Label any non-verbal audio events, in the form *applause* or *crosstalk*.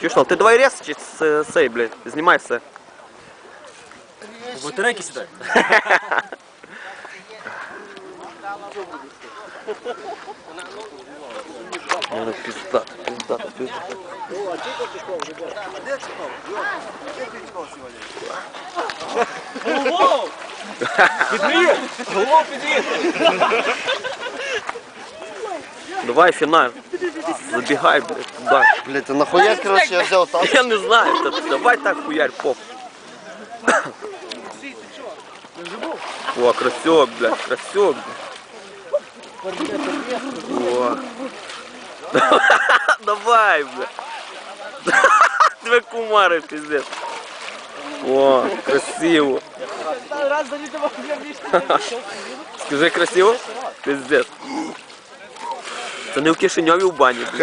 Чушно, ти давай рез с- сей, блядь, знімай все. Батарейки сідай. Ну, пиздата, пиздата, пиздата. Голову! Підвіт! Голову підвіт! Давай фінал. Забігай, блядь, туди. Блядь, а нахуя, короче, я взял так? Я не знаю, та- давай так хуярь, поп. О, красек, блядь, красек, блядь. О. *laughs* Давай, блядь. *laughs* Две кумари, пиздец. О, красиво. Скажи красиво? Пиздец. Це не в Кишиньові в бані.